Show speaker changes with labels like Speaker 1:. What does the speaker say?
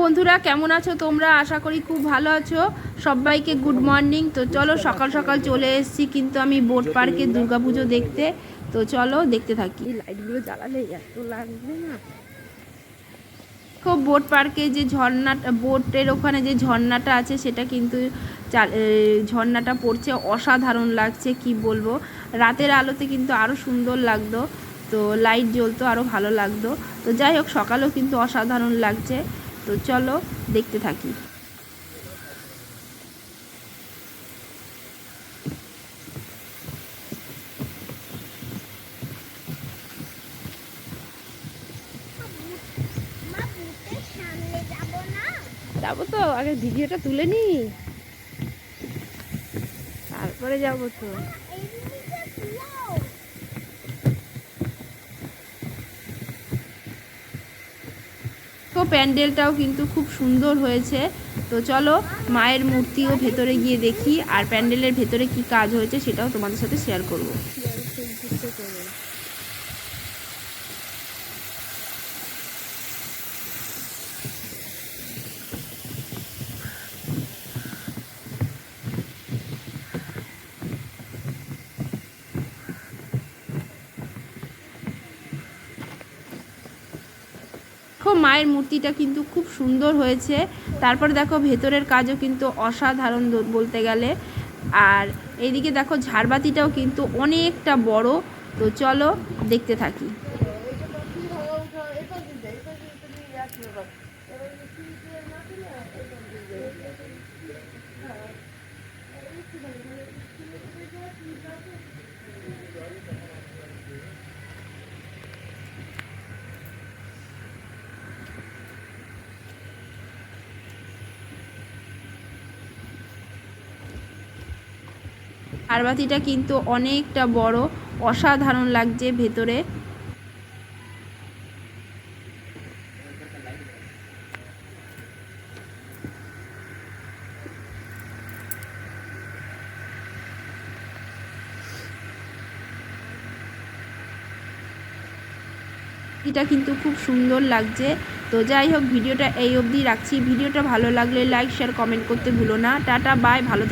Speaker 1: বন্ধুরা কেমন আছো তোমরা? আশা করি খুব ভালো আছো। সবাইকে গুড মর্নিং তো চলো সকাল সকাল চলে এসেছি কিন্তু আমি বোট পার্কে দুর্গাপুজো দেখতে। তো চলো দেখতে থাকি। লাইটগুলো জ্বালালে এত লাগবে না। খুব বোট পার্কে যে ঝর্ণাটা বোটের ওখানে যে ঝর্ণাটা আছে সেটা কিন্তু ঝর্ণাটা পড়ছে। অসাধারণ লাগছে কি বলব? রাতের আলোতে কিন্তু আরও সুন্দর লাগতো। তো লাইট জ্বলতো আরও ভালো লাগতো। তো যাই হোক সকালেও কিন্তু অসাধারণ লাগছে। তো চলো দেখতে থাকি।
Speaker 2: যাব
Speaker 1: তো আগে ভিডিওটা তুলে নি তারপরে যাব তো
Speaker 2: এই জিনিসটা তুলো
Speaker 1: তো প্যান্ডেলটাও কিন্তু খুব সুন্দর হয়েছে। তো চলো, মায়ের মূর্তিও ভেতরে গিয়ে দেখি, আর প্যান্ডেলের ভেতরে কি কাজ হয়েছে সেটাও তোমাদের সাথে শেয়ার করব। দেখো মায়ের মূর্তিটা কিন্তু খুব সুন্দর হয়েছে। তারপর দেখো ভেতরের কাজও কিন্তু অসাধারণ বলতে গেলে। আর এইদিকে দেখো ঝাড়বাতিটাও কিন্তু অনেকটা বড়। তো চলো দেখতে থাকি। ঝাড়বাতিটা কিন্তু অনেকটা বড়, অসাধারণ লাগছে ভেতরে। এটা কিন্তু খুব সুন্দর লাগছে। তো যাই হোক, ভিডিওটা এই অবধি রাখছি। ভিডিওটা ভালো লাগলে লাইক শেয়ার কমেন্ট করতে ভুলো না। টাটা বাই ভালো।